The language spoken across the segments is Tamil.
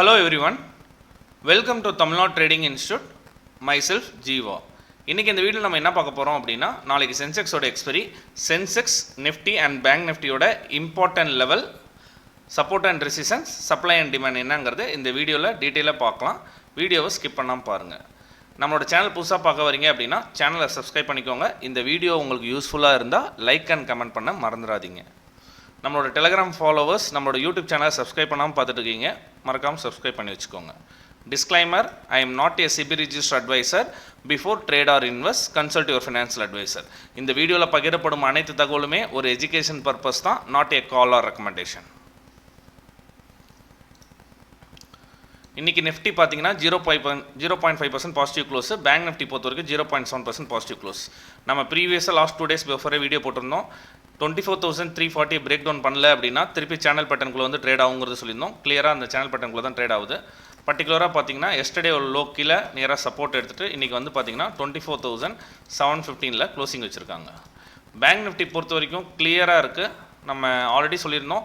Hello everyone welcome to Tamil Nadu Trading Institute myself Jeeva இன்றைக்கி இந்த வீடியோ நம்ம என்ன பார்க்க போகிறோம் அப்படின்னா நாளைக்கு சென்செக்ஸோட expiry Sensex Nifty and bank நிஃப்டியோட important level support and resistance supply and demand என்னங்கிறது இந்த வீடியோவில் டீட்டெயிலாக பார்க்கலாம். வீடியோவை ஸ்கிப் பண்ணாமல் பாருங்கள் நம்மளோட சேனல் புதுசாக பார்க்க வரீங்க அப்படின்னா சேனலை சப்ஸ்கிரைப் பண்ணிக்கோங்க. இந்த வீடியோ உங்களுக்கு யூஸ்ஃபுல்லாக இருந்தால் லைக் அண்ட் கமெண்ட் பண்ண மறந்துடாதீங்க. நம்மளோட டெலிகிராம் ஃபாலோவர்ஸ் நம்மளோட யூடியூப் சேனலை சப்ஸ்கிரைப் பண்ணாமல் பார்த்துட்டு இருக்கீங்க மறக்காமல் சப்ஸ்கிரைப் பண்ணி வச்சுக்கோங்க. Disclaimer I am not a SEBI register advisor before trade or invest consult your financial advisor இந்த வீடியோவில் பகிரப்படும் அனைத்து தகவலுமே ஒரு எஜுகேஷன் பர்பஸ் தான் not a call or recommendation இன்றைக்கி நிஃப்டி பார்த்தீங்கன்னா zero point zero point five percent positive close bank Nifty பொறுத்த வரைக்கும் zero point seven percent positive close நம்ம ப்ரீவியஸாக லாஸ்ட் டூ டேஸ் பிஃபோரே வீடியோ போட்டிருந்தோம் twenty four thousand three forty break down பண்ணல அப்படின்னா திருப்பி சேனல் பேட்டர்னுக்குள்ள வந்து ட்ரேட் ஆகுங்கிறது சொல்லியிருந்தோம். கிளியராக அந்த சேனல் பட்டனுக்குள்ளே தான் ட்ரேட் ஆகுது. பர்டிகுலராக பார்த்தீங்கன்னா எஸ்டர்டே ஒரு லோ கீழே நேராக சப்போர்ட் எடுத்துகிட்டு இன்றைக்கி வந்து பார்த்தீங்கன்னா டுவெண்ட்டி ஃபோர் தௌசண்ட் செவன் ஃபிஃப்டீனில் க்ளோசிங் வச்சுருக்காங்க. பேங்க் நிஃப்டி பொறுத்த வரைக்கும் கிளியராக இருக்குது நம்ம ஆல்ரெடி சொல்லியிருந்தோம்.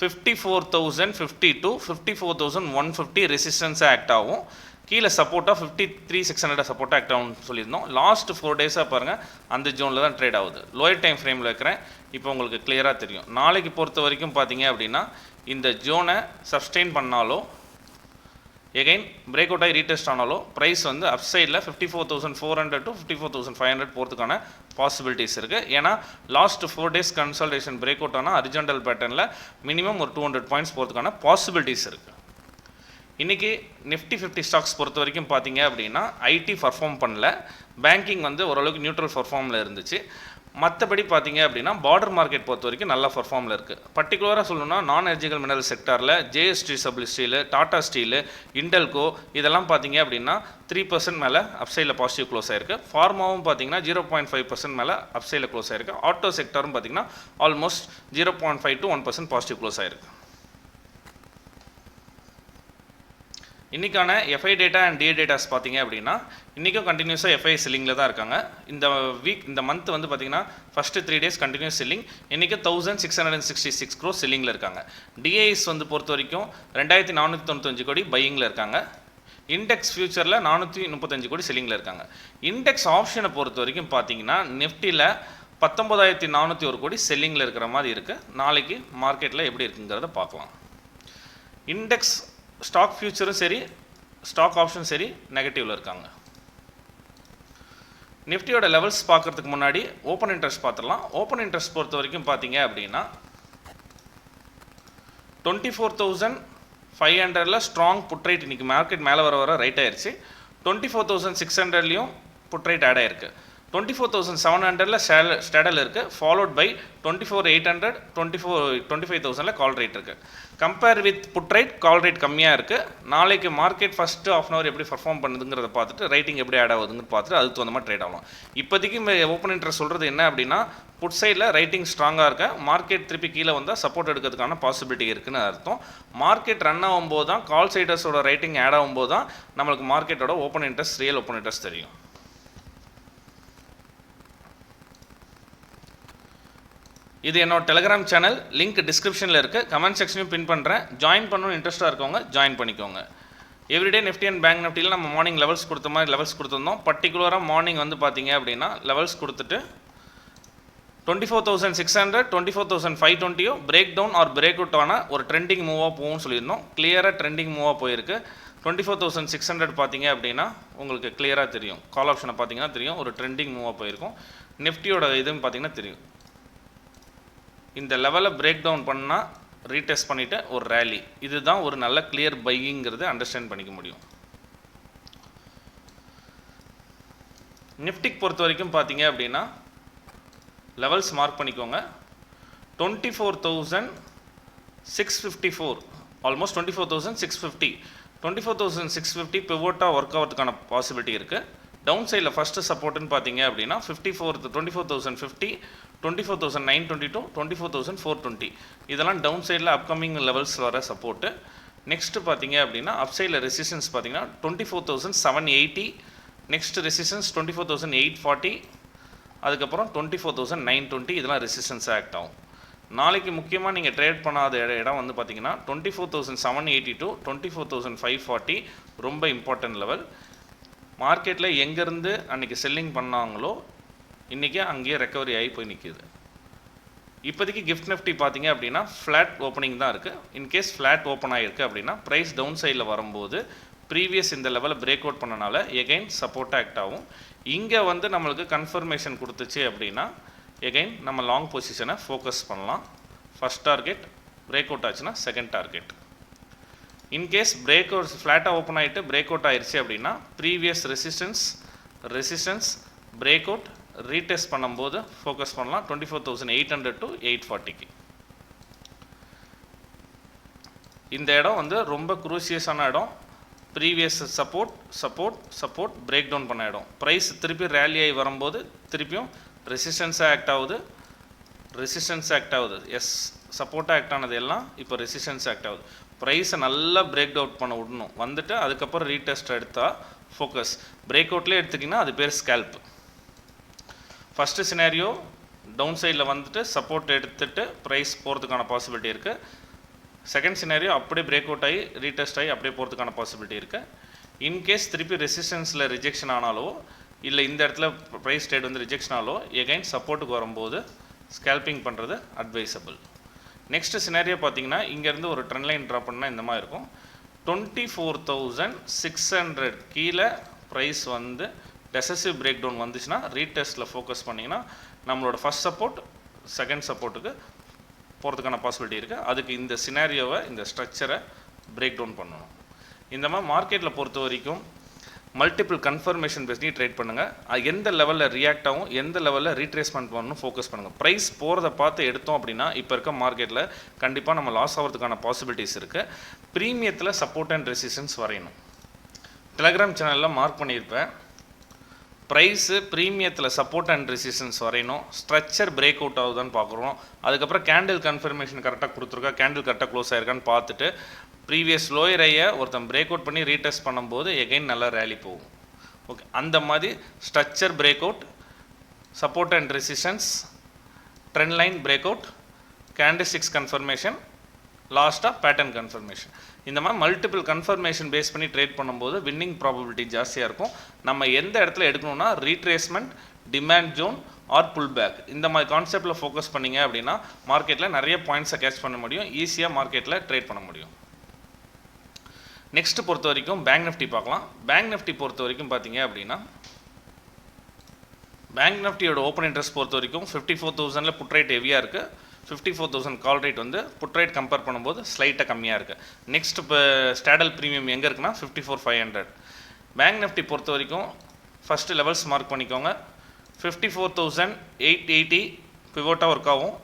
Fifty four thousand fifty two fifty four thousand one fifty ரெசிஸ்டன்ஸாக act ஆகும். கீழே சப்போர்ட்டாக ஃபிஃப்டி த்ரீ சிக்ஸ் ஹண்ட்ரட் சப்போர்ட்டாக ஆக்ட் ஆகும்னு சொல்லியிருந்தோம். லாஸ்ட் ஃபோர் டேஸாக பாருங்கள் அந்த ஜோனில் தான் ட்ரேட் ஆகுது. லோயர் டைம் ஃப்ரேமில் இருக்கிறேன் இப்போ உங்களுக்கு கிளியராக தெரியும். நாளைக்கு பொறுத்த வரைக்கும் பார்த்தீங்க அப்படின்னா இந்த ஜோனை சஸ்டெயின் பண்ணாலோ எகைன் பிரேக் அவுட் ஆகி ரீடெஸ்ட் ஆனாலும் ப்ரைஸ் வந்து அப் சைடில் fifty four thousand four hundred to fifty four thousand five hundred போகிறதுக்கான பாசிபிலிட்டிஸ் இருக்குது ஏன்னா last four days consolidation break out ஆனால் அரிஜென்டல் பேட்டர்னில் மினிமம் ஒரு டூ ஹண்ட்ரட் பாயிண்ட்ஸ் போகிறதுக்கான பாசிபிலிட்டிஸ் இருக்குது இன்றைக்கி நிஃப்டி ஃபிஃப்டி ஸ்டாக்ஸ் பொறுத்த வரைக்கும் பார்த்தீங்க அப்படின்னா ஐடி பர்ஃபார்ம் பண்ணல. பேங்கிங் வந்து ஓரளவுக்கு நியூட்ரல் பர்ஃபார்மில் இருந்துச்சு. மற்றபடி பார்த்தீங்க அப்படின்னா பார்டர் மார்க்கெட் பொறுத்த வரைக்கும் நல்லா பர்ஃபார்மில் இருக்குது பர்டிகுலராக சொல்லணும்னா நான் எர்ஜிக்கல் மினரல் செக்டாரில் ஜேஎஸ்டி சபிள் ஸ்டீலு டாடா ஸ்டீலு இண்டல்கோ இதெல்லாம் பார்த்தீங்க அப்படின்னா த்ரீ பர்சன்ட் மேலே அப்சைடில் பாசிட்டிவ் க்ளோஸ் ஆயிருக்கு. ஃபார்மாவும் பார்த்தீங்கன்னா ஜீரோ பாயிண்ட் ஃபைவ் பர்சன்ட் மேலே அப்சைடில் க்ளோஸ் ஆயிருக்கு. ஆட்டோ செக்டரும் பார்த்தீங்கன்னா almost zero point five to one percent positive close ஆயிருக்கு. இன்றைக்கான FII data and DII datas பார்த்தீங்க அப்படின்னா இன்றைக்கும் கண்டினியூஸாக எஃப்ஐ செல்லிங்கில் தான் இருக்காங்க. இந்த வீக் இந்த மந்த் வந்து பார்த்தீங்கன்னா first three days continuous selling இன்றைக்கி thousand six hundred and sixty six crore செல்லிங்கில் இருக்காங்க டிஏஎஸ் வந்து பொறுத்த வரைக்கும் ரெண்டாயிரத்தி நானூற்றி தொண்ணூத்தஞ்சு கோடி பையிங்கில் இருக்காங்க. இண்டெக்ஸ் ஃபியூச்சரில் நானூற்றி முப்பத்தஞ்சு கோடி செல்லிங்கில் இருக்காங்க. இண்டெக்ஸ் ஆப்ஷனை பொறுத்த வரைக்கும் பார்த்தீங்கன்னா நிஃப்டியில் பத்தொம்பதாயிரத்தி நானூற்றி ஒரு கோடி செல்லிங்கில் இருக்கிற மாதிரி இருக்குது நாளைக்கு மார்க்கெட்டில் எப்படி இருக்குங்கிறத பார்க்கலாம். இண்டெக்ஸ் ஸ்டாக் ஃபியூச்சரும் சரி ஸ்டாக் ஆப்ஷன் சரி நெகட்டிவில் இருக்காங்க. நிஃப்டியோட லெவல்ஸ் பார்க்குறதுக்கு முன்னாடி ஓப்பன் இன்ட்ரெஸ்ட் பார்த்துடலாம். ஓப்பன் இன்ட்ரெஸ்ட் பொறுத்த வரைக்கும் பார்த்தீங்க அப்படின்னா டுவெண்ட்டி ஃபோர் தௌசண்ட் ஃபைவ் ஹண்ட்ரடில் ஸ்ட்ராங் புட் ரைட் இன்றைக்கி மார்க்கெட் மேலே வர வர ரைட் ஆயிடுச்சு டுவெண்ட்டி ஃபோர் தௌசண்ட் சிக்ஸ் ஹண்ட்ரட்லையும் புட் ரைட் ஆட் ஆயிருக்கு. டுவெண்ட்டி ஃபோர் தௌசண்ட் செவன் ஹண்ட்ரடில் ஸ்டேல் ஸ்டேடல் இருக்குது followed by twenty four eight hundred twenty four twenty five தௌசண்டில் call rate இருக்குது compare with put write call rate கம்மியாக இருக்குது நாளைக்கு market first half an hour எப்படி பர்ஃபார்ம் பண்ணுதுங்கிறத பார்த்துட்டு ரைட்டிங் எப்படி ஆட் ஆகுதுன்னு பார்த்துட்டு அதுக்கு தகுந்த மாதிரி ட்ரேட் ஆகலாம். இப்போதைக்கு ஓப்பன் இன்ட்ரெஸ்ட் சொல்கிறது என்ன அப்படின்னா புட் சைடில் ரைட்டிங் ஸ்ட்ராங்காக இருக்க. மார்க்கெட் திருப்பி கீழே வந்தால் சப்போர்ட் எடுக்கிறதுக்கான பாசிபிலிட்டி இருக்குன்னு அர்த்தம். மார்க்கெட் ரன் ஆகும்போது தான் கால் சைடர்ஸோட ரைட்டிங் ஆட் ஆகும்போது தான் நம்மளுக்கு மார்க்கெட்டோட open interest real open interest தெரியும். இது என்னோட டெலிகிராம் சேனல் லிங்க் டிஸ்கிரிப்ஷனில் இருக்குது கமெண்ட் செக்ஷனையும் பின் பண்ணுறேன் ஜாயின் பண்ணணும்னு இன்ட்ரெஸ்ட்டாக இருக்கவங்க ஜாயின் பண்ணிக்கோங்க. எவ்ரிடே நிஃப்டி அண்ட் பேங்க் நிஃப்டியில் நம்ம மார்னிங் லெவல்ஸ் கொடுத்த மாதிரி லெவல்ஸ் கொடுத்துருந்தோம். பர்டிகுலராக மார்னிங் வந்து பார்த்தீங்க அப்படின்னா லெவல்ஸ் கொடுத்துட்டு twenty four thousand six hundred twenty four thousand five டுவெண்ட்டியோ break down or break out ஆனால் ஒரு ட்ரெண்டிங் மூவாக போகும்னு சொல்லியிருந்தோம் கிளியராக ட்ரெண்டிங் மூவாக போயிருக்கு. Twenty four thousand six hundred பார்த்தீங்க அப்படின்னா உங்களுக்கு கிளியராக தெரியும். கால் ஆப்ஷனை பார்த்தீங்கன்னா தெரியும். ஒரு ட்ரெண்டிங் மூவாக போயிருக்கும். நிஃப்டியோட இதுன்னு பார்த்தீங்கன்னா தெரியும். இந்த லெவலை பிரேக் டவுன் பண்ணால் ரீடெஸ்ட் பண்ணிவிட்டு ஒரு ரேலி இதுதான் ஒரு நல்ல கிளியர் பையிங்கிறது அண்டர்ஸ்டாண்ட் பண்ணிக்க முடியும். நிஃப்டிக் பொறுத்த வரைக்கும் பார்த்தீங்க அப்படின்னா லெவல்ஸ் மார்க் பண்ணிக்கோங்க. Twenty four thousand six fifty four almost twenty four thousand six fifty twenty four thousand six fifty பிவோட்டாக work ஆகிறதுக்கான பாசிபிலிட்டி இருக்குது டவுன் சைடில் ஃபஸ்ட்டு சப்போர்ட்டுன்னு பார்த்தீங்க அப்படின்னா fifty four twenty four thousand fifty twenty four thousand nine twenty two twenty four thousand four twenty இதெல்லாம் டவுன் சைடில் அப்கமிங் லெவல்ஸ் வர சப்போர்ட்டு நெக்ஸ்ட்டு பார்த்தீங்க அப்படின்னா அப் சைடில் ரெசிஸ்டன்ஸ் பார்த்தீங்கன்னா twenty four thousand seven eighty next resistance twenty four thousand eight forty அதுக்கப்புறம் twenty four thousand nine twenty இதெல்லாம் ரெசிஸ்டன்ஸ் ஆக்ட் ஆகும். நாளைக்கு முக்கியமாக நீங்கள் ட்ரேட் பண்ணாத இடம் வந்து பார்த்தீங்கன்னா twenty four thousand seven eighty two twenty four thousand five forty ரொம்ப இம்பார்ட்டன்ட் லெவல் மார்க்கெட்டில் எங்கேருந்து அன்றைக்கி செல்லிங் பண்ணாங்களோ இன்றைக்கி அங்கேயே ரெக்கவரி ஆகி போய் நிற்கிது இப்போதைக்கு கிஃப்ட் நிஃப்டி பார்த்தீங்க அப்படின்னா ஃப்ளாட் ஓப்பனிங் தான் இருக்குது இன்கேஸ் ஃப்ளாட் ஓப்பன் ஆகிருக்கு அப்படின்னா ப்ரைஸ் டவுன் சைடில் வரும்போது ப்ரீவியஸ் இந்த லெவலில் பிரேக் அவுட் பண்ணனால எகைன் சப்போர்ட் ஆக்ட் ஆகும். இங்கே வந்து நம்மளுக்கு கன்ஃபர்மேஷன் கொடுத்துச்சு அப்படின்னா எகைன் நம்ம லாங் பொசிஷனை ஃபோக்கஸ் பண்ணலாம். ஃபஸ்ட் டார்கெட் பிரேக் அவுட் ஆச்சுன்னா second target in case break out ஃப்ளாட்டாக ஓப்பன் ஆகிட்டு பிரேக் அவுட் ஆயிடுச்சு அப்படின்னா previous resistance resistance break out retest பண்ணும்போது ஃபோக்கஸ் பண்ணலாம். Twenty four thousand eight hundred to eight ஃபார்ட்டிக்கு இந்த இடம் வந்து ரொம்ப குரூசியஸான இடம். Previous support support support break down பண்ண இடம். ப்ரைஸ் திருப்பி ரேலி ஆகி வரும்போது திருப்பியும் ரெசிஸ்டன்ஸாக ஆக்ட் ஆகுது. ரெசிஸ்டன்ஸ் ஆக்ட் ஆகுது. எஸ் சப்போர்ட்டாக ஆக்ட் ஆனது எல்லாம் இப்போ ரெசிஸ்டன்ஸ் ஆக்ட் ஆகுது. ப்ரைஸை நல்லா பிரேக் அவுட் பண்ண விடணும். வந்துட்டு அதுக்கப்புறம் ரீடெஸ்ட் எடுத்தால் ஃபோக்கஸ் பிரேக் அவுட்லேயே எடுத்துக்கிங்கன்னா அது பேர் ஸ்கேல்ப் ஃபஸ்ட்டு சினாரியோ டவுன் சைடில் வந்துட்டு சப்போர்ட் எடுத்துட்டு ப்ரைஸ் போகிறதுக்கான பாசிபிலிட்டி இருக்குது செகண்ட் சினாரியோ அப்படியே பிரேக் அவுட் ஆகி ரீடெஸ்ட் ஆகி அப்படியே போகிறதுக்கான பாசிபிலிட்டி இருக்குது இன்கேஸ் திருப்பி ரெசிஸ்டன்ஸில் ரிஜெக்ஷன் ஆனாலோ இல்லை இந்த இடத்துல ப்ரைஸ் ட்ரேட் வந்து ரிஜெக்ஷன் ஆனாலோ எகைன் சப்போர்ட்டுக்கு வரும்போது ஸ்கேல்பிங் பண்ணுறது அட்வைசபிள் நெக்ஸ்ட்டு சினாரியோ பார்த்தீங்கன்னா இங்கேருந்து ஒரு ட்ரெண்ட் லைன் ட்ராப் பண்ணால் இந்த மாதிரி இருக்கும். Twenty four thousand six hundred கீழே ப்ரைஸ் வந்து டெசசிவ் பிரேக் டவுன் வந்துச்சுன்னா ரீடெஸ்ட்டில் ஃபோக்கஸ் பண்ணிங்கன்னா நம்மளோட ஃபஸ்ட் சப்போர்ட் செகண்ட் சப்போர்ட்டுக்கு போகிறதுக்கான பாசிபிலிட்டி இருக்குது அதுக்கு இந்த சினாரியோவை இந்த ஸ்ட்ரக்சரை பிரேக் டவுன் பண்ணணும். இந்த மாதிரி மார்க்கெட்டில் பொறுத்த வரைக்கும் மல்டிபிள் கன்ஃபர்மேஷன் பேசி ட்ரேட் பண்ணுங்கள் எந்த லெவலில் ரியாக்ட் ஆகும் எந்த லெவலில் ரீட்ரேஸ்மெண்ட் பண்ணணும் ஃபோக்கஸ் பண்ணுங்கள் ப்ரைஸ் போகிறத பார்த்து எடுத்தோம் அப்படின்னா இப்போ இருக்க மார்க்கெட்டில் கண்டிப்பாக நம்ம லாஸ் ஆகிறதுக்கான பாசிபிலிட்டிஸ் இருக்குது ப்ரீமியத்தில் சப்போர்ட் அண்ட் ரெசிஸ்டன்ஸ் வரையணும். டெலகிராம் சேனலில் மார்க் பண்ணியிருப்பேன். ப்ரைஸு ப்ரீமியத்தில் சப்போர்ட் அண்ட் ரெசிஸ்டன்ஸ் வரையணும். ஸ்ட்ரக்சர் பிரேக் அவுட் ஆகுதான்னு பார்க்குறோம். அதுக்கப்புறம் கேண்டில் கன்ஃபர்மேஷன் கரெக்டாக கொடுத்துருக்கா? கேண்டில் கரெக்டாக க்ளோஸ் ஆயிருக்கான்னு பார்த்துட்டு ப்ரீவியஸ் லோயர் ஐயை ஒருத்தன் பிரேக் அவுட் பண்ணி ரீடெஸ்ட் பண்ணும்போது எகைன் நல்லா ரேலி போகும். ஓகே அந்த மாதிரி structure break out support and resistance trend line break out candlesticks confirmation லாஸ்ட்டாக பேட்டர்ன் கன்ஃபர்மேஷன் இந்த மாதிரி மல்டிபிள் கன்ஃபர்மேஷன் பேஸ் பண்ணி ட்ரேட் பண்ணும்போது வின்னிங் ப்ராபபிலிட்டி ஜாஸ்தியாக இருக்கும். நம்ம எந்த இடத்துல எடுக்கணும்னா retracement demand zone or pull back இந்த மாதிரி கான்செப்டில் ஃபோக்கஸ் பண்ணீங்க அப்படின்னா மார்க்கெட்டில் நிறைய பாயிண்ட்ஸை கேட்ச் பண்ண முடியும். ஈஸியாக மார்க்கெட்டில் ட்ரேட் பண்ண முடியும். நெக்ஸ்ட் பொறுத்த வரைக்கும் பேங்க் நிஃப்டி பார்க்கலாம். பேங்க் நிஃப்டி பொறுத்த வரைக்கும் பார்த்தீங்க அப்படின்னா பேங்க் நிஃப்டியோட ஓப்பன் இன்ட்ரெஸ்ட் பொறுத்த வரைக்கும் ஃபிஃப்டி ஃபோர் தௌசண்டில் புட் ரேட் ஹெவியாக இருக்குது fifty four thousand call rate வந்து புட் ரேட் கம்பேர் பண்ணும்போது ஸ்லைட்டாக கம்மியாக இருக்குது நெக்ஸ்ட் இப்போ ஸ்டாடல் ப்ரீமியம் எங்கே இருக்குன்னா fifty four five hundred bank Nifty பொறுத்த வரைக்கும் ஃபஸ்ட்டு லெவல்ஸ் மார்க் பண்ணிக்கோங்க. Fifty four thousand eight eighty பிவோட்டாக work ஆகும்.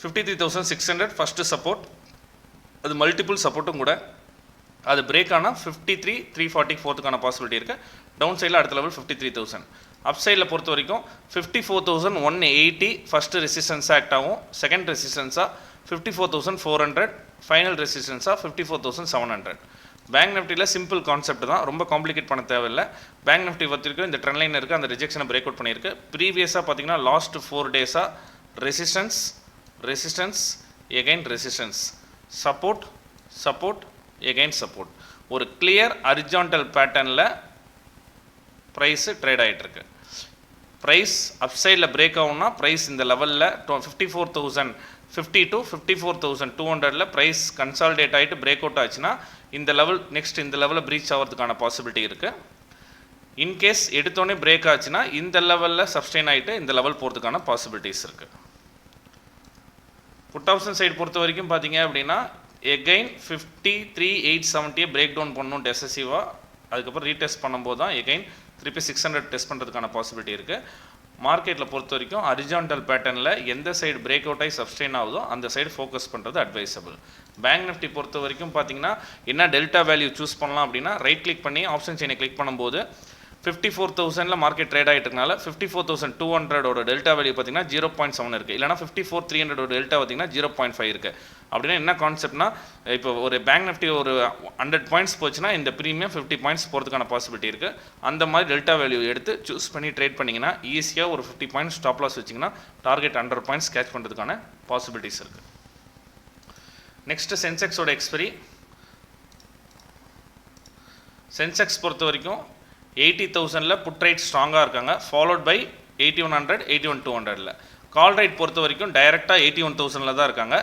Fifty three thousand six hundred first support அது மல்டிபிள் சப்போர்ட்டும் கூட. அது பிரேக் ஆனால் ஃபிஃப்டி த்ரீ த்ரீ ஃபார்ட்டி ஃபோர்த்துக்கான பாசிபிலிட்டி இருக்குது டவுன் சைடில் அடுத்த level fifty three thousand up சைடில் பொறுத்த வரைக்கும் fifty four thousand one eighty first ரெசிஸ்டன்ஸாக act ஆகும். Second ரெசிஸ்டன்ஸாக fifty four thousand four hundred final ரெசிஸ்டன்ஸாக fifty four thousand seven hundred bank நிஃப்டியில் சிம்பிள் கான்செப்ட் தான். ரொம்ப காம்ப்ளிகேட் பண்ண தேவையில்லை. பேங்க் நிஃப்டி வரைக்கும் இந்த ட்ரெண்ட் லைன் இருக்குது அந்த ரிஜெக்ஷனை பிரேக் அவுட் பண்ணியிருக்கு. ப்ரீவியஸாக பார்த்தீங்கன்னா லாஸ்ட் ஃபோர் டேஸாக resistance resistance again resistance support support again support ஒரு கிளியர் அரிஜான்டல் பேட்டர்னில் ப்ரைஸு ட்ரேட் ஆகிட்டுருக்கு ப்ரைஸ் அப்சைடில் பிரேக் ஆகும்னா ப்ரைஸ் இந்த லெவலில் two fifty four thousand fifty to fifty four thousand two ஹண்ட்ரடில் ப்ரைஸ் கன்சால்டேட் ஆகிட்டு பிரேக் அவுட் ஆச்சுன்னா இந்த லெவல் நெக்ஸ்ட் இந்த லெவலில் ப்ரீச் ஆகிறதுக்கான பாசிபிலிட்டி இருக்குது இன்கேஸ் எடுத்தோடனே பிரேக் ஆச்சுன்னா இந்த லெவலில் சப்ஸ்டெயின் ஆகிட்டு இந்த லெவல் போகிறதுக்கான பாசிபிலிட்டிஸ் இருக்குது புட் ஆப்ஷன் சைடு பொறுத்த வரைக்கும் பார்த்தீங்க அப்படின்னா எகைன் ஃபிஃப்டி த்ரீ எயிட் செவன்ட்டியை பிரேக் டவுன் பண்ணணும் டெசசிவாக அதுக்கப்புறம் ரீடெஸ்ட் பண்ணும்போது தான் எகைன் திருப்பி சிக்ஸ் ஹண்ட்ரட் டெஸ்ட் பண்ணுறதுக்கான பாசிபிலிட்டி இருக்குது மார்க்கெட்டில் பொறுத்த வரைக்கும் அரிஜான்டல் பேட்டர்னில் எந்த சைடு பிரேக் அவுட் ஆகி சப்ஸ்டெயின் ஆகுதோ அந்த சைடு ஃபோக்கஸ் பண்ணுறது அட்வைசபிள் பேங்க் நிஃப்டி பொறுத்த வரைக்கும் பார்த்தீங்கன்னா என்ன டெல்டா வேல்யூ சூஸ் பண்ணலாம் அப்படின்னா ரைட் கிளிக் பண்ணி ஆப்ஷன் செயினை கிளிக் பண்ணும்போது ஃபிஃப்டி ஃபோர் தௌசண்டில் மார்க்கெட் ட்ரேட் ஆகிட்டனால ஃபிஃப்டி ஃபோர் தௌசண்ட் டூ ஹண்ட்ரடோட டெல்டா வேல்யூ பார்த்தீங்கன்னா ஜீரோ பாயிண்ட் செவன் இருக்குது இல்லைனா ஃபிஃப்டி ஃபோர் த்ரீ ஹண்ட்ரடோட டெல்டா பார்த்தீங்கன்னா ஜீரோ பாயிண்ட் ஃபைவ் இருக்குது அப்படின்னா என்ன கான்செப்ட்னா இப்போ ஒரு பேங்க் நிஃப்டி ஒரு ஹண்ட்ரட் பாயிண்ட்ஸ் போச்சுன்னா இந்த ப்ரீமியம் ஃபிஃப்டி பாயிண்ட்ஸ் போகிறதுக்கான பாசிபிலிட்டி இருக்குது அந்த மாதிரி டெல்டா வேல்யூ எடுத்து சூஸ் பண்ணி ட்ரேட் பண்ணிங்கன்னா ஈஸியாக ஒரு ஃபிஃப்டி பாயிண்ட்ஸ் ஸ்டாப் லாஸ் வச்சிங்கன்னா டார்கெட் ஹண்ட்ரட் பாயிண்ட்ஸ் கேட்ச் பண்ணுறதுக்கான பாசிபிலிட்டிஸ் இருக்குது நெக்ஸ்ட்டு சென்செக்ஸோட எக்ஸ்பெரி சென்செக்ஸ் பொறுத்த வரைக்கும் எயிட்டி தௌசண்டில் புட் ரைட் ஸ்ட்ராங்காக இருக்காங்க. Followed by eighty one hundred eighty one two ஹண்ட்ரடில் கால் ரைட் பொறுத்த வரைக்கும் டைரெக்டாக எயிட்டி ஒன் தௌசண்டில் தான் இருக்காங்க.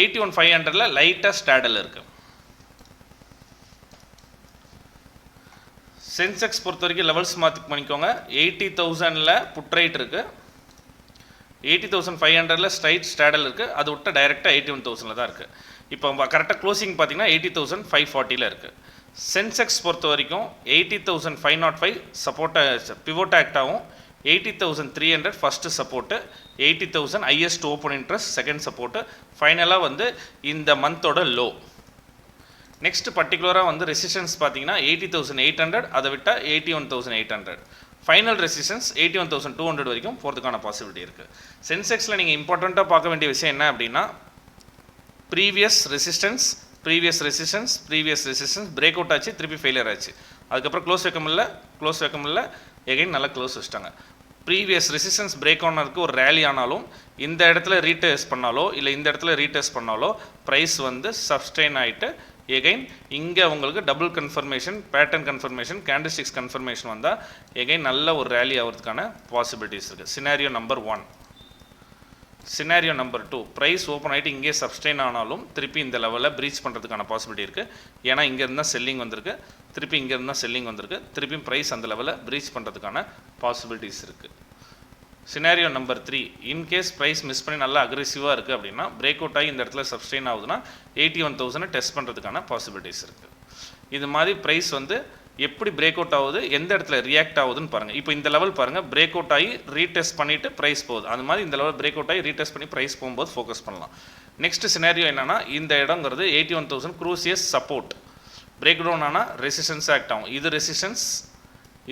எயிட்டி ஒன் ஃபைவ் ஹண்ட்ரடில் லைட்டாக ஸ்டாடில் இருக்குது சென்செக்ஸ் பொறுத்த வரைக்கும் லெவல்ஸ் மாற்றி பண்ணிக்கோங்க. எயிட்டி தௌசண்டில் புட் ரைட் இருக்குது எயிட்டி தௌசண்ட் ஃபைவ் ஹண்ட்ரடில் ஸ்ட்ரைட் ஸ்டாடல் இருக்குது அது விட்ட டைரெக்டாக எயிட்டி ஒன் தௌசண்டில் தான் இருக்குது இப்போ கரெக்டாக க்ளோசிங் பார்த்தீங்கன்னா எயிட்டி தௌசண்ட் ஃபைவ் ஃபார்ட்டியில் இருக்குது சென்செக்ஸ் பொறுத்த வரைக்கும் eighty thousand five naught five சப்போர்ட்டை pivot ஆக்டாகவும் eighty thousand three hundred first support eighty thousand highest open interest second support ஃபைனலாக வந்து இந்த மந்தோட லோ நெக்ஸ்ட் பர்டிகுலராக வந்து ரெசிஸ்டன்ஸ் பார்த்தீங்கன்னா எயிட்டி தௌசண்ட் எயிட் ஹண்ட்ரட் அதை விட்டால் eighty one thousand eight hundred final resistance eighty one thousand two hundred வரைக்கும் போகிறதுக்கான பாசிபிலிட்டி இருக்குது சென்செக்ஸில் நீங்கள் இம்பார்ட்டண்ட்டாக பார்க்க வேண்டிய விஷயம் என்ன அப்படின்னா previous resistance previous resistance previous resistance break out ஆச்சு திருப்பி ஃபெயிலியர் ஆச்சு. அதுக்கப்புறம் க்ளோஸ் வைக்க முடியல க்ளோஸ் வைக்க முடியல எகைன் நல்லா க்ளோஸ் வச்சுட்டாங்க. ப்ரீவியஸ் ரெசிஸ்டன்ஸ் பிரேக் ஆனதுக்கு ஒரு ரேலி ஆனாலும் இந்த இடத்துல ரீடெஸ்ட் பண்ணாலோ இல்லை இந்த இடத்துல ரீடெஸ்ட் பண்ணாலோ ப்ரைஸ் வந்து சப்ஸ்டெயின் ஆகிட்டு எகைன் இங்கே உங்களுக்கு double confirmation pattern confirmation candlesticks confirmation வந்தால் எகைன் நல்ல ஒரு ரேலி ஆகிறதுக்கான பாசிபிலிட்டிஸ் இருக்குது scenario number one scenario number two price open ஆகிட்டு இங்கே சப்ஸ்டெயின் ஆனாலும் திருப்பி இந்த லெவலில் ப்ரீச் பண்ணுறதுக்கான பாசிபிலிட்டி இருக்குது ஏன்னா இங்கே இருந்தால் செல்லிங் வந்திருக்கு. திருப்பி இங்கே இருந்தால் செல்லிங் வந்திருக்கு. திருப்பியும் ப்ரைஸ் அந்த லெவலில் ப்ரீச் பண்ணுறதுக்கான பாசிபிலிட்டிஸ் இருக்குது scenario number three in case price miss பண்ணி நல்லா அக்ரெசிவாக இருக்குது அப்படின்னா பிரேக் அவுட் ஆகி இந்த இடத்துல சப்ஸ்டெயின் ஆகுதுன்னா எயிட்டி ஒன் தௌசண்ட் டெஸ்ட் பண்ணுறதுக்கான பாசிபிலிட்டிஸ் இருக்குது இது மாதிரி ப்ரைஸ் வந்து எப்படி பிரேக் அவுட் ஆகுது எந்த இடத்துல ரியாக்ட் ஆகுதுன்னு பாருங்கள் இப்போ இந்த லெவல் பாருங்கள் பிரேக் அவுட் ஆகி ரீடெஸ்ட் பண்ணிவிட்டு ப்ரைஸ் போகுது. அது மாதிரி இந்த லெவல் பிரேக் அவுட் ஆகி ரீடெஸ்ட் பண்ணி ப்ரைஸ் போகும்போது ஃபோக்கஸ் பண்ணலாம். நெக்ஸ்ட் சினாரியோ என்னென்னா இந்த இடங்கிறது eighty one thousand crucial support break down ஆனால் ரெசிஸ்டன்ஸ் ஆக்ட் ஆகும். இது ரெசிஸ்டன்ஸ்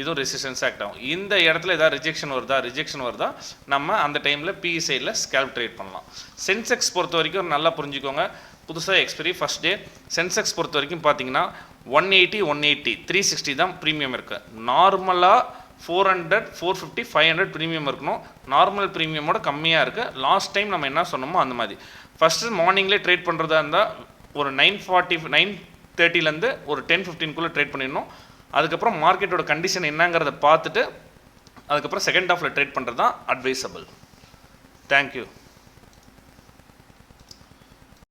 இதுவும் ரெசிஸ்டன்ஸ் ஆக்ட் ஆகும். இந்த இடத்துல ஏதாவது ரிஜெக்ஷன் வருதா ரிஜெக்ஷன் வருதா நம்ம அந்த டைமில் பிஇ சைடில் ஸ்கேல்ப் ட்ரேட் பண்ணலாம். சென்செக்ஸ் பொறுத்த வரைக்கும் நல்லா புரிஞ்சுக்கோங்க. புதுசாக எக்ஸ்பெரி ஃபஸ்ட் டே சென்செக்ஸ் பொறுத்த வரைக்கும் பார்த்தீங்கன்னா one eighty one eighty three sixty தான் ப்ரீமியம் இருக்குது நார்மலாக four hundred four fifty five hundred premium இருக்கணும். நார்மல் ப்ரீமியமோட கம்மியாக இருக்குது லாஸ்ட் டைம் நம்ம என்ன சொன்னோமோ அந்த மாதிரி. ஃபஸ்ட்டு மார்னிங்லேயே ட்ரேட் பண்ணுறதா இருந்தால் ஒரு நைன் ஃபார்ட்டி நைன் தேர்ட்டிலேருந்து ஒரு டென் ஃபிஃப்டீன்குள்ளே ட்ரேட் பண்ணிடணும். அதுக்கப்புறம் மார்க்கெட்டோட கண்டிஷன் என்னங்கிறத பார்த்துட்டு அதுக்கப்புறம் செகண்ட் ஹாஃபில் ட்ரேட் பண்ணுறது தான் அட்வைசபிள் தேங்க்யூ